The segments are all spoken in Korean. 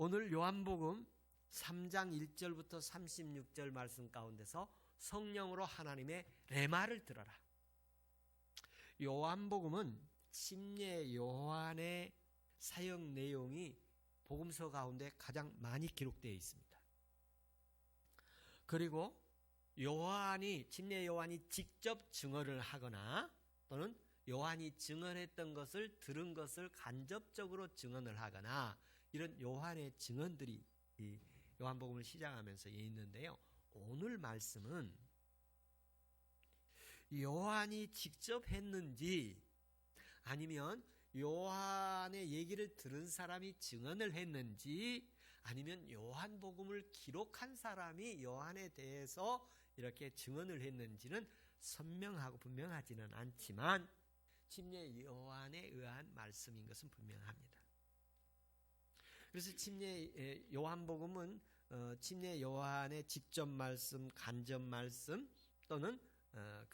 오늘 요한복음 3장 1절부터 36절 말씀 가운데서 성령으로 하나님의 레마를 들어라. 요한복음은 침례 요한의 사역 내용이 복음서 가운데 가장 많이 기록되어 있습니다. 그리고 요한이 침례 요한이 직접 증언을 하거나 또는 요한이 증언했던 것을 들은 것을 간접적으로 증언을 하거나 이런 요한의 증언들이 이 요한복음을 시작하면서 있는데요. 오늘 말씀은 요한이 직접 했는지 아니면 요한의 얘기를 들은 사람이 증언을 했는지 아니면 요한복음을 기록한 사람이 요한에 대해서 이렇게 증언을 했는지는 선명하고 분명하지는 않지만 침례 요한에 의한 말씀인 것은 분명합니다. 그래서 침례 요한복음은 어, 침례 요한의 직접 말씀, 간접 말씀 또는 어,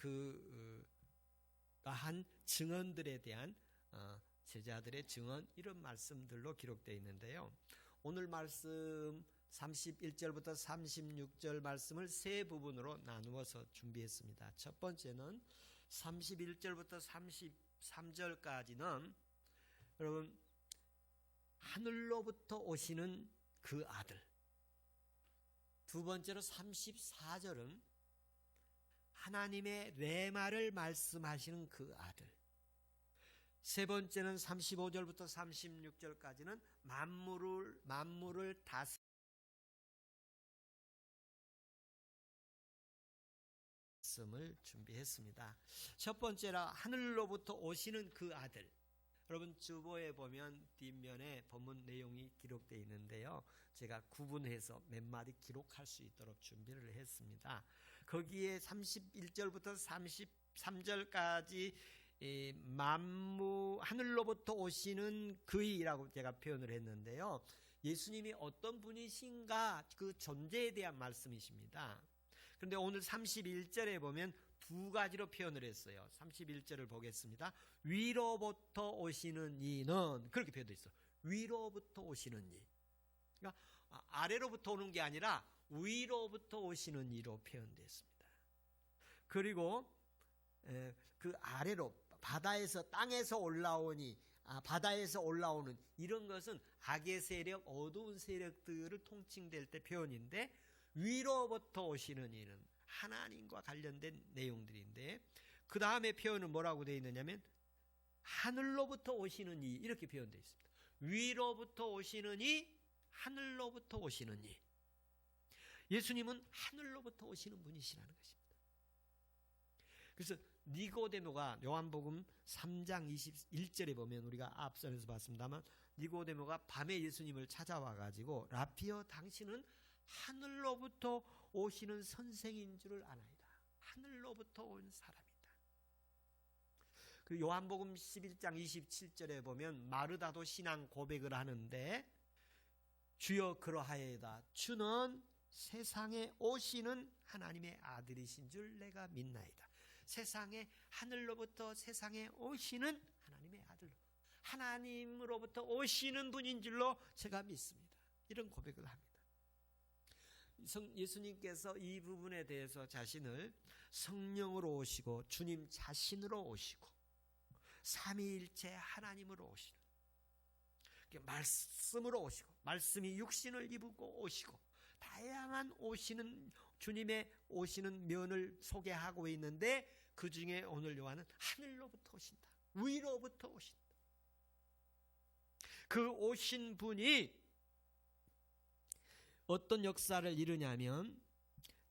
그한 증언들에 대한 어, 제자들의 증언 이런 말씀들로 기록되어 있는데요. 오늘 말씀 31절부터 36절 말씀을 세 부분으로 나누어서 준비했습니다. 첫 번째는 31절부터 33절까지는 여러분 하늘로부터 오시는 그 아들. 두 번째로 34절은 하나님의 레마를 말씀하시는 그 아들. 세 번째는 35절부터 36절까지는 만물을 만물을 다스 말씀을 준비했습니다. 첫 번째라 하늘로부터 오시는 그 아들. 여러분 주보에 보면 뒷면에 본문 내용이 기록되어 있는데요. 제가 구분해서 몇 마디 기록할 수 있도록 준비를 했습니다. 거기에 31절부터 33절까지 만무 하늘로부터 오시는 그이라고 제가 표현을 했는데요. 예수님이 어떤 분이신가 그 존재에 대한 말씀이십니다. 그런데 오늘 31절에 보면 두 가지로 표현을 했어요. 31절을 보겠습니다. 위로부터 오시는 이는 그렇게 표현되어 있어. 위로부터 오시는 이. 그러니까 아래로부터 오는 게 아니라 위로부터 오시는 이로 표현되었습니다. 그리고 그 아래로 바다에서 땅에서 올라오니 아, 바다에서 올라오는 이런 것은 악의 세력, 어두운 세력들을 통칭될 때 표현인데 위로부터 오시는 이는 하나님과 관련된 내용들인데 그 다음에 표현은 뭐라고 되어 있느냐면 하늘로부터 오시는 이 이렇게 표현되어 있습니다. 위로부터 오시는 이 하늘로부터 오시는 이 예수님은 하늘로부터 오시는 분이시라는 것입니다. 그래서 니고데모가 요한복음 3장 21절에 보면 우리가 앞선에서 봤습니다만 니고데모가 밤에 예수님을 찾아와 가지고 라피어 당신은 하늘로부터 오시는 선생인 줄을 아나이다. 하늘로부터 온 사람이다. 그 요한복음 11장 27절에 보면 마르다도 신앙 고백을 하는데 주여 그러하여다. 주는 세상에 오시는 하나님의 아들이신 줄 내가 믿나이다. 세상에 하늘로부터 세상에 오시는 하나님의 아들로 하나님으로부터 오시는 분인 줄로 제가 믿습니다. 이런 고백을 합니다. 예수님께서 이 부분에 대해서 자신을 성령으로 오시고 주님 자신으로 오시고 삼위일체 하나님으로 오시는 말씀으로 오시고 말씀이 육신을 입고 오시고 다양한 오시는 주님의 오시는 면을 소개하고 있는데 그 중에 오늘 요한은 하늘로부터 오신다. 위로부터 오신다. 그 오신 분이 어떤 역사를 이루냐면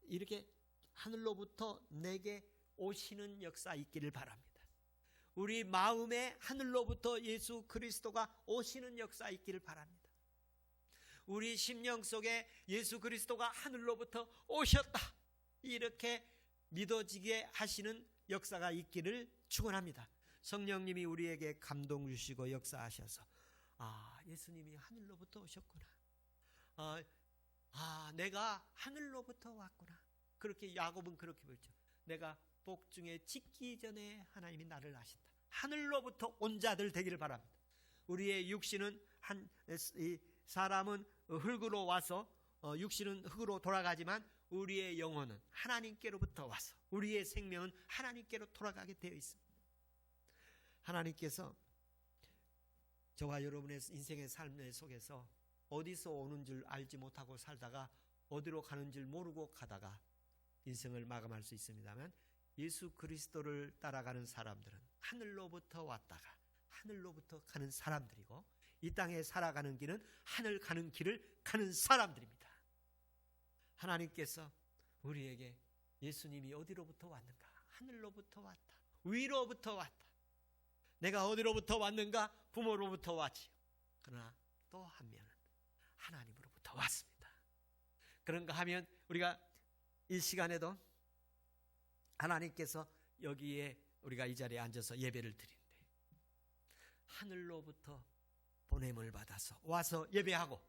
이렇게 하늘로부터 내게 오시는 역사 있기를 바랍니다. 우리 마음에 하늘로부터 예수 그리스도가 오시는 역사 있기를 바랍니다. 우리 심령 속에 예수 그리스도가 하늘로부터 오셨다. 이렇게 믿어지게 하시는 역사가 있기를 축원합니다. 성령님이 우리에게 감동 주시고 역사하셔서 아 예수님이 하늘로부터 오셨구나. 아, 아 내가 하늘로부터 왔구나. 그렇게 야곱은 그렇게 보죠. 내가 복중에 짓기 전에 하나님이 나를 아신다. 하늘로부터 온 자들 되기를 바랍니다. 우리의 육신은 한 이, 사람은 흙으로 와서 어, 육신은 흙으로 돌아가지만 우리의 영혼은 하나님께로부터 와서 우리의 생명은 하나님께로 돌아가게 되어 있습니다. 하나님께서 저와 여러분의 인생의 삶 속에서 어디서 오는 줄 알지 못하고 살다가 어디로 가는 줄 모르고 가다가 인생을 마감할 수 있습니다만 예수 그리스도를 따라가는 사람들은 하늘로부터 왔다가 하늘로부터 가는 사람들이고 이 땅에 살아가는 길은 하늘 가는 길을 가는 사람들입니다. 하나님께서 우리에게 예수님이 어디로부터 왔는가? 하늘로부터 왔다. 위로부터 왔다. 내가 어디로부터 왔는가? 부모로부터 왔지요. 그러나 또 한 면은 하나님으로부터 왔습니다. 그런가 하면 우리가 이 시간에도 하나님께서 여기에 우리가 이 자리에 앉아서 예배를 드리는데 하늘로부터 보냄을 받아서 와서 예배하고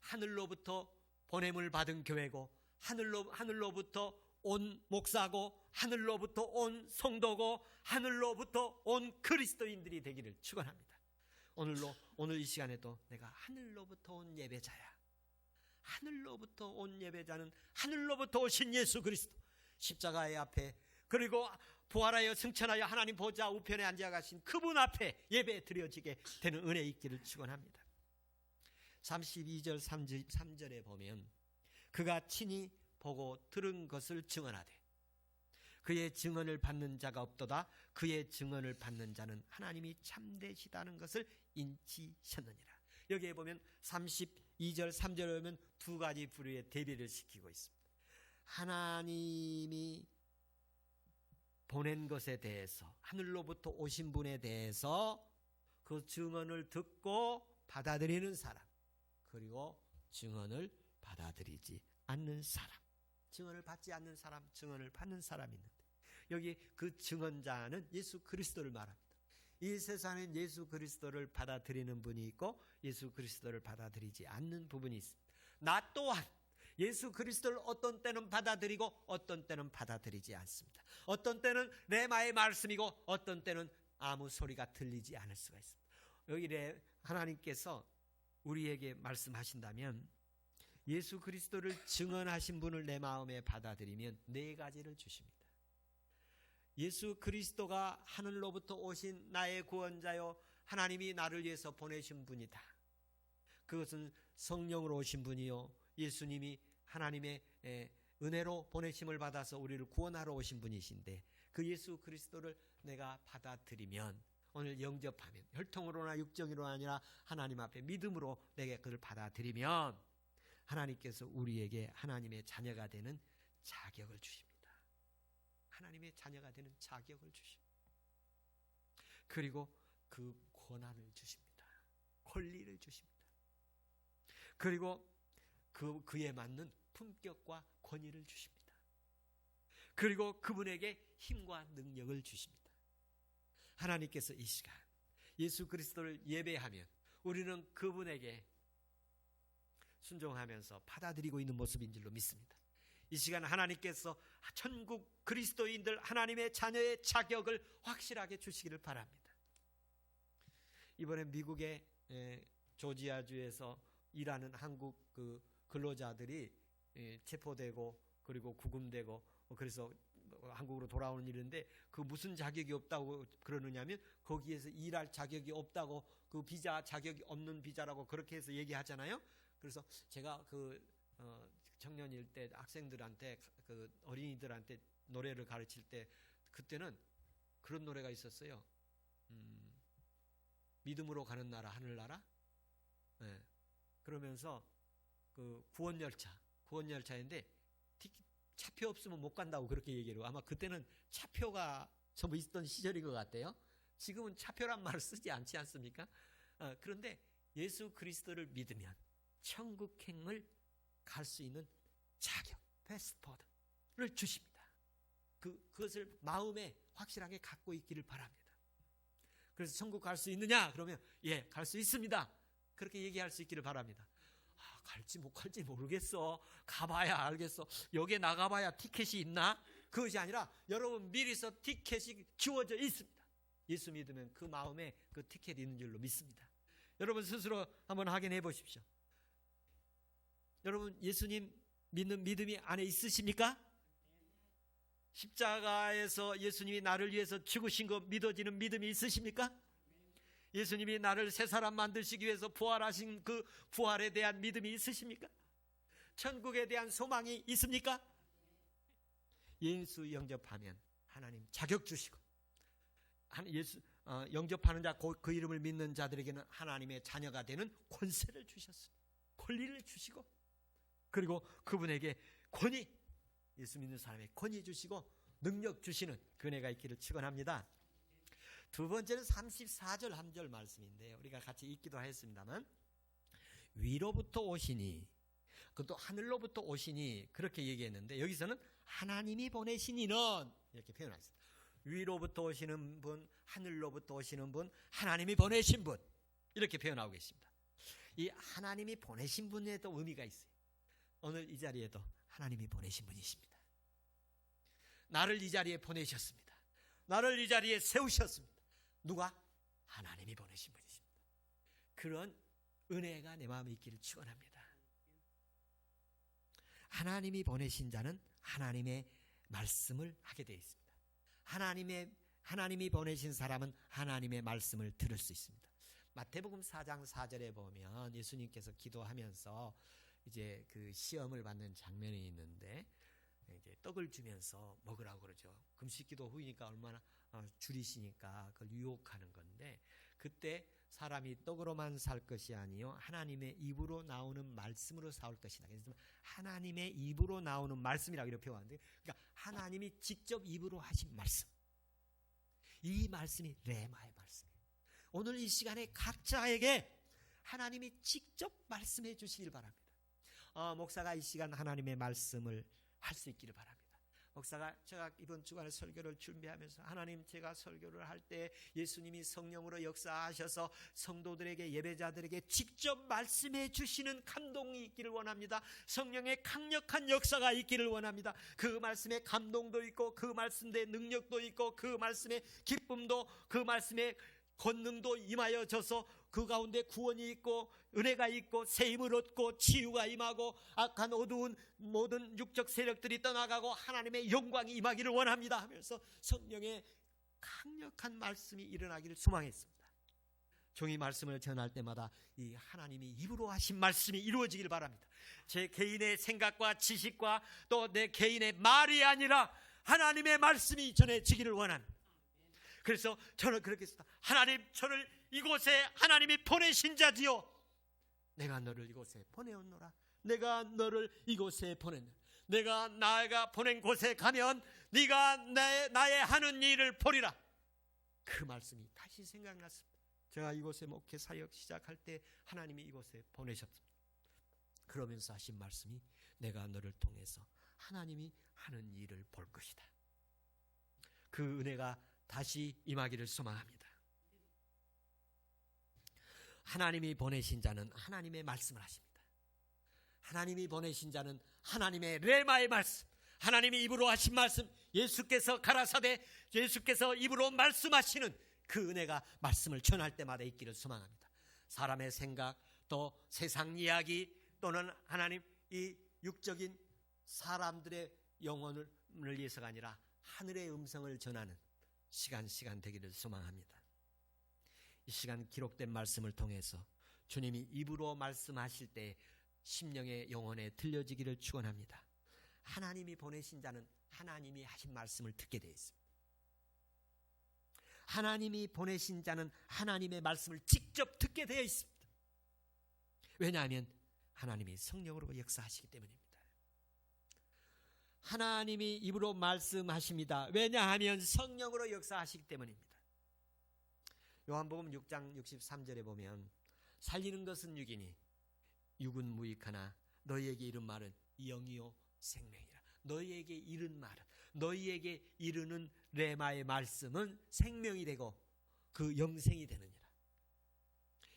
하늘로부터 보냄을 받은 교회고 하늘로 하늘로부터 온 목사고 하늘로부터 온 성도고 하늘로부터 온 그리스도인들이 되기를 축원합니다. 오늘로 오늘 이 시간에도 내가 하늘로부터 온 예배자야. 하늘로부터 온 예배자는 하늘로부터 오신 예수 그리스도 십자가의 앞에 그리고 부활하여 승천하여 하나님 보좌 우편에 앉아 가신 그분 앞에 예배 드려지게 되는 은혜 있기를 축원합니다. 32절 3절에 보면 그가 친히 보고 들은 것을 증언하되 그의 증언을 받는 자가 없도다. 그의 증언을 받는 자는 하나님이 참되시다는 것을 인치셨느니라. 여기에 보면 32절 3절에 보면 두 가지 부류의 대비를 시키고 있습니다. 하나님이 보낸 것에 대해서 하늘로부터 오신 분에 대해서 그 증언을 듣고 받아들이는 사람 그리고 증언을 받아들이지 않는 사람 증언을 받지 않는 사람 증언을 받는 사람이 있는데 여기 그 증언자는 예수 그리스도를 말합니다 이 세상엔 예수 그리스도를 받아들이는 분이 있고 예수 그리스도를 받아들이지 않는 부분이 있습니다 나 또한 예수 그리스도를 어떤 때는 받아들이고 어떤 때는 받아들이지 않습니다. 어떤 때는 레마의 말씀이고 어떤 때는 아무 소리가 들리지 않을 수가 있습니다. 여기 하나님께서 우리에게 말씀하신다면 예수 그리스도를 증언하신 분을 내 마음에 받아들이면 네 가지를 주십니다. 예수 그리스도가 하늘로부터 오신 나의 구원자요 하나님이 나를 위해서 보내신 분이다. 그것은 성령으로 오신 분이요 예수님이 하나님의 은혜로 보내심을 받아서 우리를 구원하러 오신 분이신데 그 예수 그리스도를 내가 받아들이면 오늘 영접하면 혈통으로나 육정으로 아니라 하나님 앞에 믿음으로 내게 그를 받아들이면 하나님께서 우리에게 하나님의 자녀가 되는 자격을 주십니다. 하나님의 자녀가 되는 자격을 주십니다. 그리고 그 권한을 주십니다. 권리를 주십니다. 그리고 그, 그에 맞는 품격과 권위를 주십니다. 그리고 그분에게 힘과 능력을 주십니다. 하나님께서 이 시간 예수 그리스도를 예배하면 우리는 그분에게 순종하면서 받아들이고 있는 모습인 줄로 믿습니다. 이 시간 하나님께서 천국 그리스도인들 하나님의 자녀의 자격을 확실하게 주시기를 바랍니다. 이번에 미국의 조지아주에서 일하는 한국 그 근로자들이 예, 체포되고 그리고 구금되고 뭐 그래서 한국으로 돌아오는 일인데 그 무슨 자격이 없다고 그러느냐면 거기에서 일할 자격이 없다고 그 비자 자격이 없는 비자라고 그렇게 해서 얘기하잖아요. 그래서 제가 그 어, 청년일 때 학생들한테 그 어린이들한테 노래를 가르칠 때 그때는 그런 노래가 있었어요. 음, 믿음으로 가는 나라 하늘나라. 네. 그러면서 그 구원 열차, 구원 열차인데 차표 없으면 못 간다고 그렇게 얘기해요. 아마 그때는 차표가 전부 있던 시절인 것 같아요. 지금은 차표란 말을 쓰지 않지 않습니까? 어, 그런데 예수 그리스도를 믿으면 천국행을 갈 수 있는 자격, 패스포드를 주십니다. 그, 그것을 마음에 확실하게 갖고 있기를 바랍니다. 그래서 천국 갈 수 있느냐? 그러면 예, 갈 수 있습니다. 그렇게 얘기할 수 있기를 바랍니다. 갈지 못 갈지 모르겠어. 가봐야 알겠어. 여기에 나가봐야 티켓이 있나? 그것이 아니라 여러분 미리서 티켓이 주어져 있습니다. 예수 믿으면 그 마음에 그 티켓이 있는 줄로 믿습니다. 여러분 스스로 한번 확인해 보십시오. 여러분 예수님 믿는 믿음이 안에 있으십니까? 십자가에서 예수님이 나를 위해서 죽으신 거 믿어지는 믿음이 있으십니까? 예수님이 나를 새 사람 만드시기 위해서 부활하신 그 부활에 대한 믿음이 있으십니까? 천국에 대한 소망이 있습니까? 예수 영접하면 하나님 자격 주시고 예수 어, 영접하는 자 그 이름을 믿는 자들에게는 하나님의 자녀가 되는 권세를 주셨습니다. 권리를 주시고 그리고 그분에게 권위 예수 믿는 사람의 권위 주시고 능력 주시는 그네가 있기를 축원합니다. 두 번째는 34절 한 절 말씀인데요. 우리가 같이 읽기도 했습니다만 위로부터 오시니 그것도 하늘로부터 오시니 그렇게 얘기했는데 여기서는 하나님이 보내신 이는 이렇게 표현하셨습니다. 위로부터 오시는 분, 하늘로부터 오시는 분, 하나님이 보내신 분 이렇게 표현하고 계십니다. 이 하나님이 보내신 분에도 의미가 있어요. 오늘 이 자리에도 하나님이 보내신 분이십니다. 나를 이 자리에 보내셨습니다. 나를 이 자리에 세우셨습니다. 누가? 하나님이 보내신 분이십니다. 그런 은혜가 내 마음에 있기를 축원합니다. 하나님이 보내신 자는 하나님의 말씀을 하게 되어 있습니다. 하나님의 하나님이 보내신 사람은 하나님의 말씀을 들을 수 있습니다. 마태복음 4장 4절에 보면 예수님께서 기도하면서 이제 그 시험을 받는 장면이 있는데 이제 떡을 주면서 먹으라고 그러죠. 금식기도 후이니까 얼마나 어, 줄이시니까 그걸 유혹하는 건데 그때 사람이 떡으로만 살 것이 아니요 하나님의 입으로 나오는 말씀으로 살 것이다. 그래서 하나님의 입으로 나오는 말씀이라고 이렇게 표현하는데 그러니까 하나님이 직접 입으로 하신 말씀. 이 말씀이 레마의 말씀이에요. 오늘 이 시간에 각자에게 하나님이 직접 말씀해 주시길 바랍니다. 어, 목사가 이 시간 하나님의 말씀을 할 수 있기를 바랍니다. 목사가 제가 이번 주간에 설교를 준비하면서 하나님 제가 설교를 할 때 예수님이 성령으로 역사하셔서 성도들에게 예배자들에게 직접 말씀해 주시는 감동이 있기를 원합니다. 성령의 강력한 역사가 있기를 원합니다. 그 말씀에 감동도 있고 그 말씀의 능력도 있고 그 말씀의 기쁨도 그 말씀의 권능도 임하여져서 그 가운데 구원이 있고 은혜가 있고 새 힘을 얻고 치유가 임하고 악한 어두운 모든 육적 세력들이 떠나가고 하나님의 영광이 임하기를 원합니다 하면서 성령의 강력한 말씀이 일어나기를 소망했습니다. 종이 말씀을 전할 때마다 이 하나님이 입으로 하신 말씀이 이루어지길 바랍니다. 제 개인의 생각과 지식과 또 내 개인의 말이 아니라 하나님의 말씀이 전해지기를 원합니다. 그래서 저는 그렇게 했습니다. 하나님 저를 이곳에 하나님이 보내신 자지요. 내가 너를 이곳에 보내었노라. 내가 너를 이곳에 보냈노라. 내가 나가 보낸 곳에 가면 네가 내, 나의 하는 일을 보리라. 그 말씀이 다시 생각났습니다. 제가 이곳에 목회 사역 시작할 때 하나님이 이곳에 보내셨습니다. 그러면서 하신 말씀이 내가 너를 통해서 하나님이 하는 일을 볼 것이다. 그 은혜가 다시 임하기를 소망합니다. 하나님이 보내신 자는 하나님의 말씀을 하십니다. 하나님이 보내신 자는 하나님의 레마의 말씀, 하나님이 입으로 하신 말씀, 예수께서 가라사대 예수께서 입으로 말씀하시는 그 은혜가 말씀을 전할 때마다 있기를 소망합니다. 사람의 생각, 또 세상 이야기, 또는 하나님 이 육적인 사람들의 영혼을 위해서가 아니라 하늘의 음성을 전하는 시간 시간 되기를 소망합니다. 이 시간 기록된 말씀을 통해서 주님이 입으로 말씀하실 때 심령의 영혼에 들려지기를 축원합니다. 하나님이 보내신 자는 하나님이 하신 말씀을 듣게 되어 있습니다. 하나님이 보내신 자는 하나님의 말씀을 직접 듣게 되어 있습니다. 왜냐하면 하나님이 성령으로 역사하시기 때문입니다. 하나님이 입으로 말씀하십니다. 왜냐하면 성령으로 역사하시기 때문입니다. 요한복음 6장 63절에 보면 살리는 것은 육이니 육은 무익하나 너희에게 이른 말은 영이요 생명이라. 너희에게 이른 말은 너희에게 이르는 레마의 말씀은 생명이 되고 그 영생이 되느니라.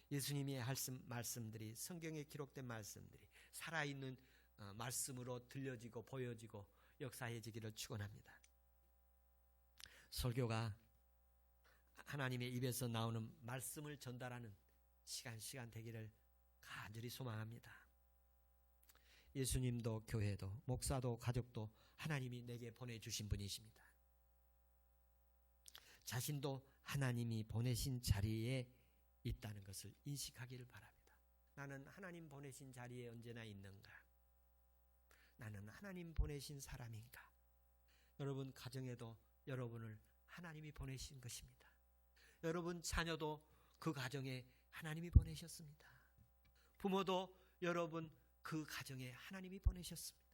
예수님이 말씀 말씀들이 성경에 기록된 말씀들이 살아있는 어, 말씀으로 들려지고 보여지고 역사해지기를 축원합니다. 설교가 하나님의 입에서 나오는 말씀을 전달하는 시간 시간 되기를 간절히 소망합니다. 예수님도 교회도 목사도 가족도 하나님이 내게 보내주신 분이십니다. 자신도 하나님이 보내신 자리에 있다는 것을 인식하기를 바랍니다. 나는 하나님 보내신 자리에 언제나 있는가? 나는 하나님 보내신 사람인가? 여러분 가정에도 여러분을 하나님이 보내신 것입니다. 여러분 자녀도 그 가정에 하나님이 보내셨습니다. 부모도 여러분 그 가정에 하나님이 보내셨습니다.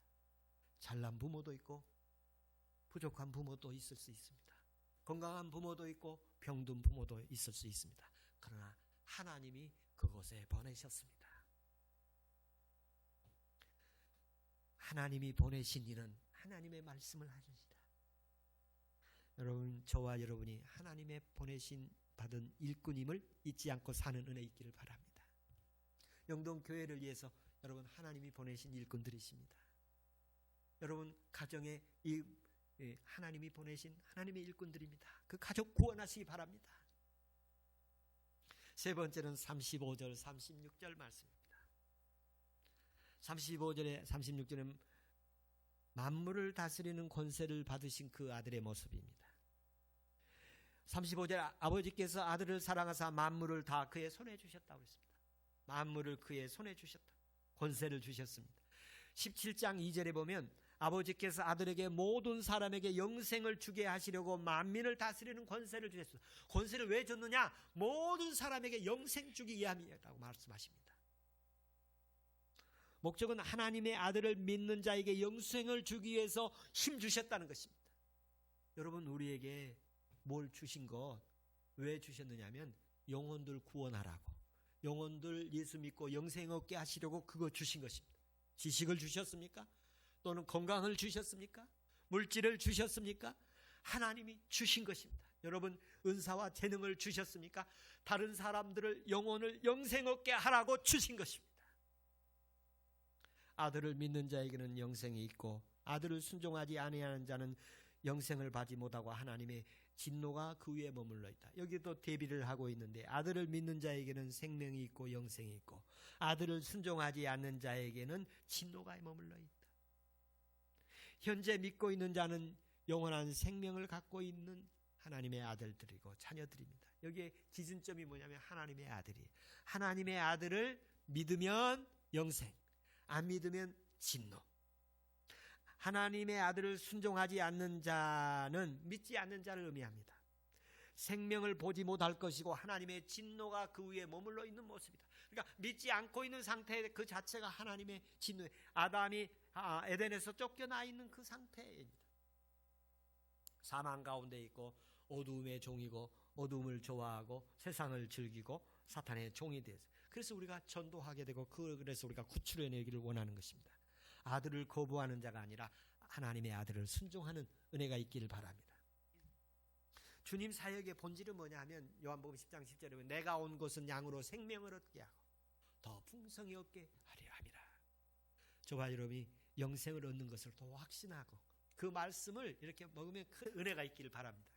잘난 부모도 있고 부족한 부모도 있을 수 있습니다. 건강한 부모도 있고 병든 부모도 있을 수 있습니다. 그러나 하나님이 그곳에 보내셨습니다. 하나님이 보내신 이는 하나님의 말씀을 하십니다. 여러분 저와 여러분이 하나님의 보내신 받은 일꾼임을 잊지 않고 사는 은혜 있기를 바랍니다. 영동 교회를 위해서 여러분 하나님이 보내신 일꾼들이십니다. 여러분 가정에 이 하나님이 보내신 하나님의 일꾼들입니다. 그 가족 구원하시기 바랍니다. 세 번째는 35절 36절 말씀입니다. 35절에 36절은 만물을 다스리는 권세를 받으신 그 아들의 모습입니다. 35절 아버지께서 아들을 사랑하사 만물을 다 그의 손에 주셨다고 했습니다. 만물을 그의 손에 주셨다. 권세를 주셨습니다. 17장 2절에 보면 아버지께서 아들에게 모든 사람에게 영생을 주게 하시려고 만민을 다스리는 권세를 주셨습니다. 권세를 왜 줬느냐? 모든 사람에게 영생 주기 위함이었다고 말씀하십니다. 목적은 하나님의 아들을 믿는 자에게 영생을 주기 위해서 힘 주셨다는 것입니다. 여러분 우리에게 뭘 주신 것 왜 주셨느냐면 영혼들 구원하라고 영혼들 예수 믿고 영생 얻게 하시려고 그거 주신 것입니다. 지식을 주셨습니까? 또는 건강을 주셨습니까? 물질을 주셨습니까? 하나님이 주신 것입니다. 여러분 은사와 재능을 주셨습니까? 다른 사람들을 영혼을 영생 얻게 하라고 주신 것입니다. 아들을 믿는 자에게는 영생이 있고 아들을 순종하지 아니하는 자는 영생을 받지 못하고 하나님의 진노가 그 위에 머물러 있다. 여기도 대비를 하고 있는데 아들을 믿는 자에게는 생명이 있고 영생이 있고 아들을 순종하지 않는 자에게는 진노가 머물러 있다. 현재 믿고 있는 자는 영원한 생명을 갖고 있는 하나님의 아들들이고 자녀들입니다. 여기에 기준점이 뭐냐면 하나님의 아들이 하나님의 아들을 믿으면 영생, 안 믿으면 진노. 하나님의 아들을 순종하지 않는 자는 믿지 않는 자를 의미합니다. 생명을 보지 못할 것이고 하나님의 진노가 그 위에 머물러 있는 모습이다. 그러니까 믿지 않고 있는 상태 그 자체가 하나님의 진노. 아담이 에덴에서 쫓겨나 있는 그 상태입니다. 사망 가운데 있고 어두움의 종이고 어두움을 좋아하고 세상을 즐기고 사탄의 종이 되서 그래서 우리가 전도하게 되고 그래서 우리가 구출해내기를 원하는 것입니다. 아들을 거부하는 자가 아니라 하나님의 아들을 순종하는 은혜가 있기를 바랍니다. 주님 사역의 본질은 뭐냐 하면 요한복음 10장 10절에 보면 내가 온 것은 양으로 생명을 얻게 하고 더 풍성히 얻게 하려 함이라. 저와 여러분이 영생을 얻는 것을 더 확신하고 그 말씀을 이렇게 먹으면 큰 은혜가 있기를 바랍니다.